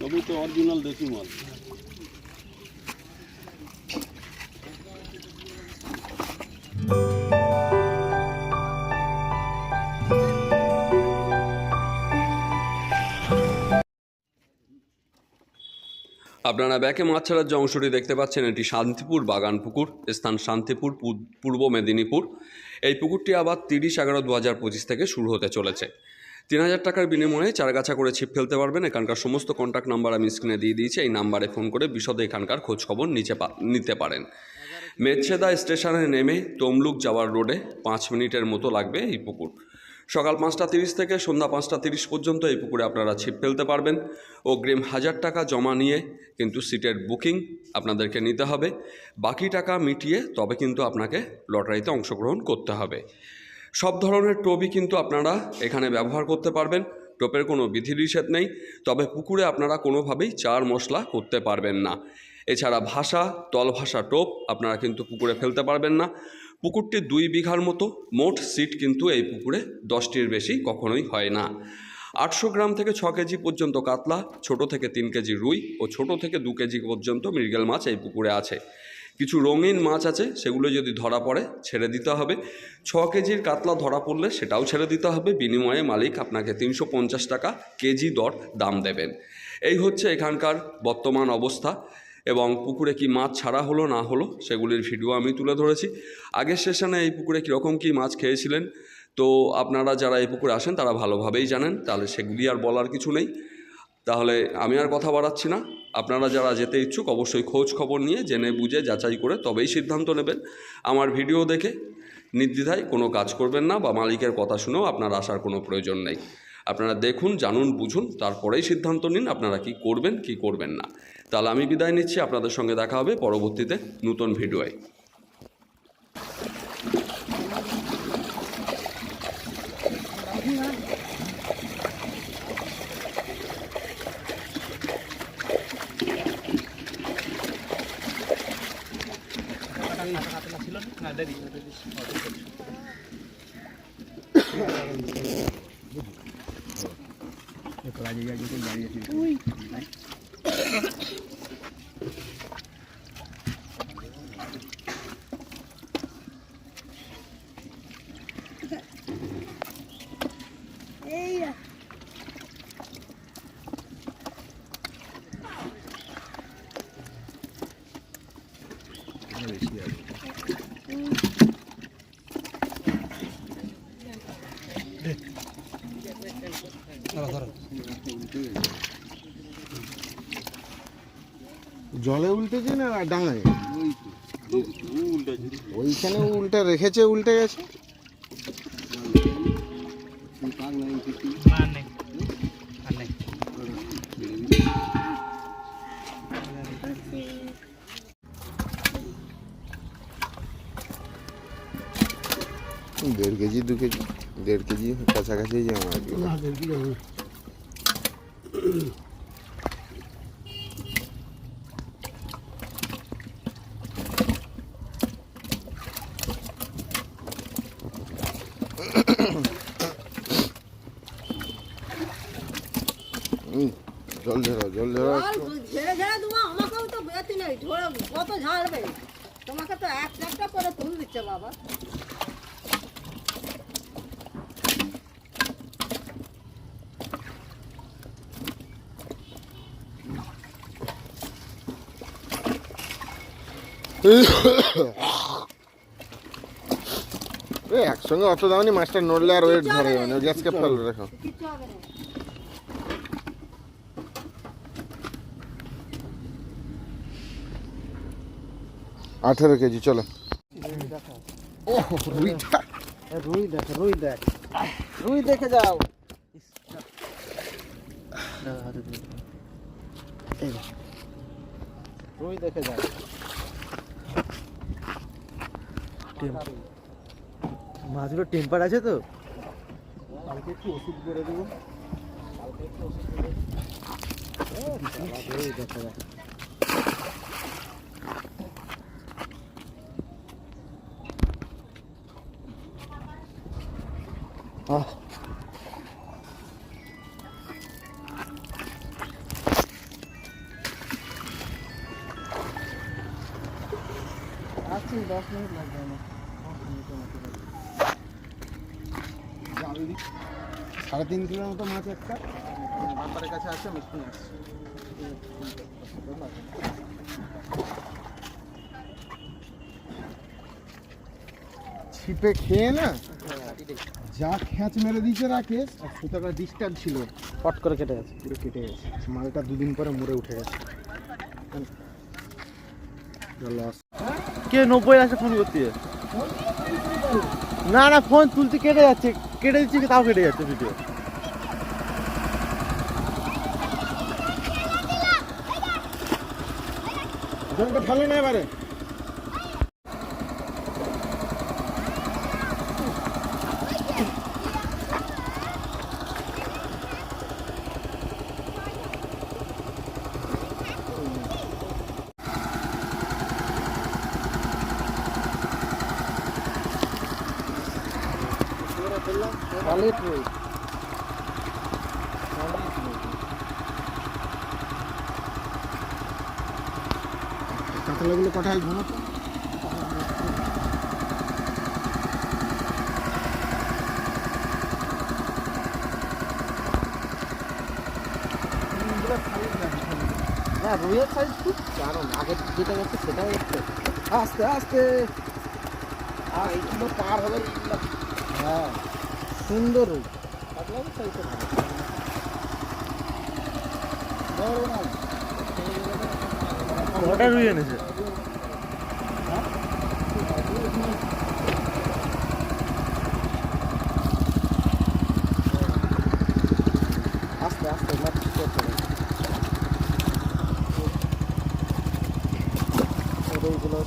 তবে তো অরিজিনাল মাছ আপনারা ব্যাকে মাছ ছাড়ার যে অংশটি দেখতে পাচ্ছেন, এটি শান্তিপুর বাগান পুকুর স্থান শান্তিপুর পূর্ব মেদিনীপুর। এই পুকুরটি আবার তিরিশ এগারো দু হাজার পঁচিশ থেকে শুরু হতে চলেছে। তিন হাজার টাকার বিনিময়ে চারগাছা করে ছিপ ফেলতে পারবেন। এখানকার সমস্ত কন্ট্যাক্ট নাম্বার আমি স্ক্রিনে দিয়ে দিয়েছি। এই নাম্বারে ফোন করে বিশদে এখানকার খোঁজখবর নিচে নিতে পারেন। মেছেদা স্টেশনে নেমে তমলুক যাওয়ার রোডে পাঁচ মিনিটের মতো লাগবে এই পুকুর। সকাল পাঁচটা তিরিশ থেকে সন্ধ্যা পাঁচটা তিরিশ পর্যন্ত এই পুকুরে আপনারা ছিপ ফেলতে পারবেন। অগ্রিম হাজার টাকা জমা নিয়ে কিন্তু সিটের বুকিং আপনাদেরকে নিতে হবে। বাকি টাকা মিটিয়ে তবে কিন্তু আপনাকে লটারিতে অংশগ্রহণ করতে হবে। সব ধরনের টোপই কিন্তু আপনারা এখানে ব্যবহার করতে পারবেন। টোপের কোনো বিধিনিষেধ নেই। তবে পুকুরে আপনারা কোনোভাবেই চার মশলা করতে পারবেন না। এছাড়া ভাষা তল ভাষা টোপ আপনারা কিন্তু পুকুরে ফেলতে পারবেন না। পুকুরটি দুই বিঘার মতো, মোট সিট কিন্তু এই পুকুরে দশটির বেশি কখনোই হয় না। আটশো গ্রাম থেকে ছ কেজি পর্যন্ত কাতলা, ছোট থেকে তিন কেজি রুই ও ছোট থেকে দু কেজি পর্যন্ত মৃগেল মাছ এই পুকুরে আছে। কিছু রঙিন মাছ আছে, সেগুলো যদি ধরা পড়ে, ছেড়ে দিতে হবে। ছ কেজির কাতলা ধরা পড়লে সেটাও ছেড়ে দিতে হবে। বিনিময়ে মালিক আপনাকে তিনশো পঞ্চাশ টাকা কেজি দর দাম দেবেন। এই হচ্ছে এখানকার বর্তমান অবস্থা। এবং পুকুরে কি মাছ ছাড়া হলো, না হলো, সেগুলির ভিডিও আমি তুলে ধরেছি। আগের সেশনে এই পুকুরে কীরকম কী মাছ খেয়েছিলেন, তো আপনারা যারা এই পুকুরে আসেন, তারা ভালোভাবেই জানেন, তাহলে সেগুলি আর বলার কিছু নেই। তাহলে আমি আর কথা বাড়াচ্ছি না। আপনারা যারা যেতে ইচ্ছুক, অবশ্যই খোঁজ খবর নিয়ে, জেনে বুঝে, যাচাই করে তবেই সিদ্ধান্ত নেবেন। আমার ভিডিও দেখে নির্দ্বিধায় কোনো কাজ করবেন না বা মালিকের কথা শুনেও আপনার আসার কোনো প্রয়োজন নেই। আপনারা দেখুন, জানুন, বুঝুন, তারপরেই সিদ্ধান্ত নিন আপনারা কি করবেন কি করবেন না। তাহলে আমি বিদায় নিচ্ছি, আপনাদের সঙ্গে দেখা হবে পরবর্তীতে নতুন ভিডিওয়। Uy. জলে উল্টেছে না ডাঙায়? ওইখানে উল্টে রেখেছে উল্টে গেছে? দেড় কেজি দু কেজি দেড় কেজি কাছাকাছি যেমন আর কি হুম, জল ঝরা জল ঝরা ঝেড়ে ঝেড়ে দেবো আমাকেও তো বেতি নেই ঝোড়ে কত ঝাড়বে? তোমাকে তো এক একটা করে তুল দিচ্ছে বাবা। একসঙ্গে অত দামি মাছটা নড়লে আর ওয়েট ধরে মানে গ্যাস ক্যাপ ফেলে রাখো কিচ্ছু হবে না আঠেরো কেজি চলো। রুই দেখ রুই দেখ রুই দেখে যাও রুই দেখে যাও মাছগুলো টেম্পার আছে তো? কালকে একটু ওষুধ করে দেবো। কালকে একটু ওষুধ করে রুই দেখে যাও আহ। আছি, দশ মিনিট লাগবে আমার। সাড়ে তিন কিলোর মতো মাছ একটা। বাপারের কাছে আছে এক্ষুনি আসছি। ছিপে খেয়ে না? যা খ্যাঁচ মেরে দিয়েছে রাকেশ আর সুতোটা ডিস্টার্ব ছিল। পট করে কেটে গেছে। পুরো কেটে গেছে। মালটা দুদিন পরে মরে উঠে গেছে। কে নব্বই আছে ফোন করতে? না না ফোন তুলতে কেটে যাচ্ছে। কেটে দিচ্ছি তাও কেটে যাচ্ছে ভিডিও জলটা ভালো না এবারে সলিড রুই কাতলাগুলো কটায় ঘুমো হ্যাঁ রুইয়ের সাইজ খুব দারুণ। আগে যেটা যাচ্ছে সেটাও যাচ্ছে আস্তে আস্তে। আর এইগুলো পার হবে হ্যাঁ। সুন্দর রুই। কটা রুই এনেছে? আস্তে আস্তে মাছ করতে হবে রুইগুলো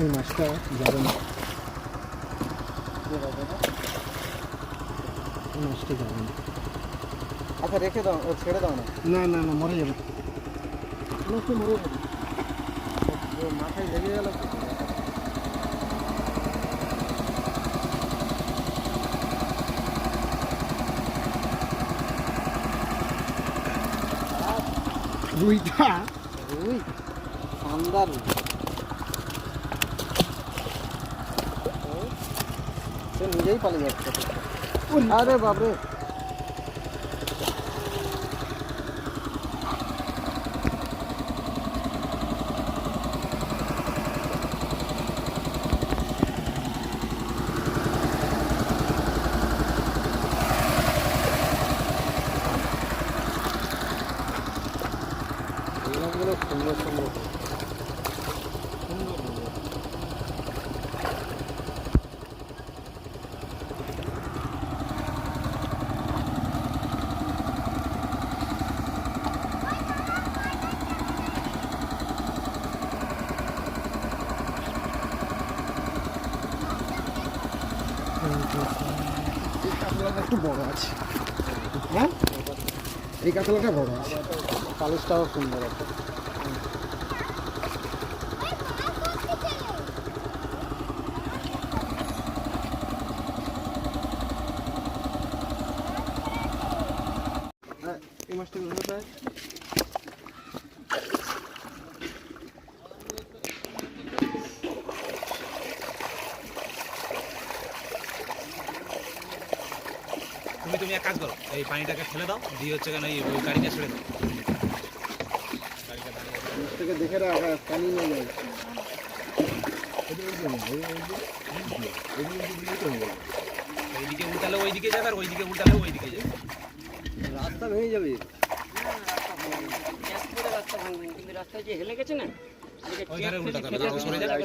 এই মাছটা যাবে না এই মাছটা যাবে না আচ্ছা রেখে দাও ও ছেড়ে দাও না। না না না মরে যাবে। মাছটা মরে যাবে। মাথায় লেগে গেল। রুইটা? রুই শানদার রুই। यही पाले अरे बाप रे। এই কাতলাটা বড় আছে। পালিশটাও সুন্দর আছে। এই মাছটা কোথায় তুমি তো তুমি এক কাজ করো এই পানিটাকে ফেলে দাও দিয়ে হচ্ছে কেন এই ওই গাড়িটা ছেড়ে দাও। থেকে দেখে রাখ পানি নিয়ে যাবে এইদিকে উল্টালে ওইদিকে যাবে আর ওইদিকে উল্টালে ওইদিকে যাবে। রাস্তা ভেঙে যাবে। রাস্তা ভাঙবেন কিন্তু রাস্তা যে হেলে গেছে না ওই ধারে উল্টাতে হবে সরে যাবে।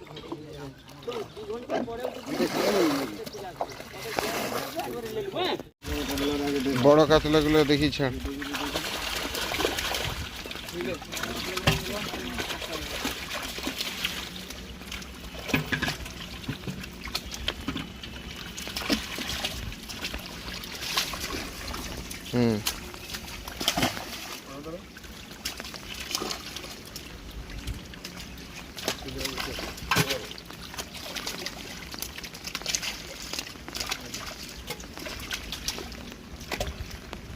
বড় কাতলাগুলো দেখি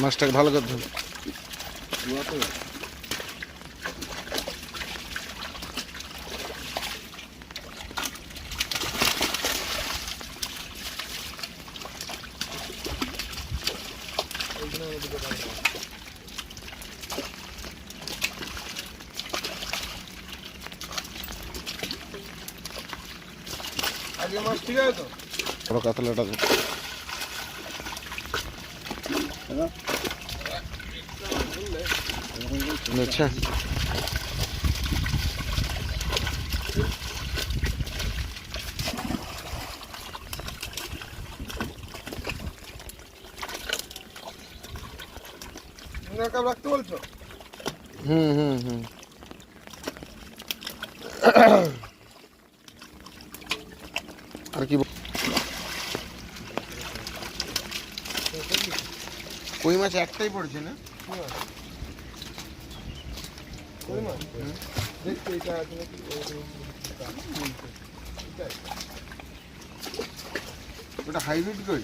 মাছটাকে ভালো করে ধর আজকে মাছ ঠিক আছে তো? বড় কাতলাটা আচ্ছা রাখতে বলছো হুম হুম হুম আর কি কই মাছ একটাই পড়ছে না কই মাছ দেখছি এটা আছে নাকি ওটা হাইব্রিড কই?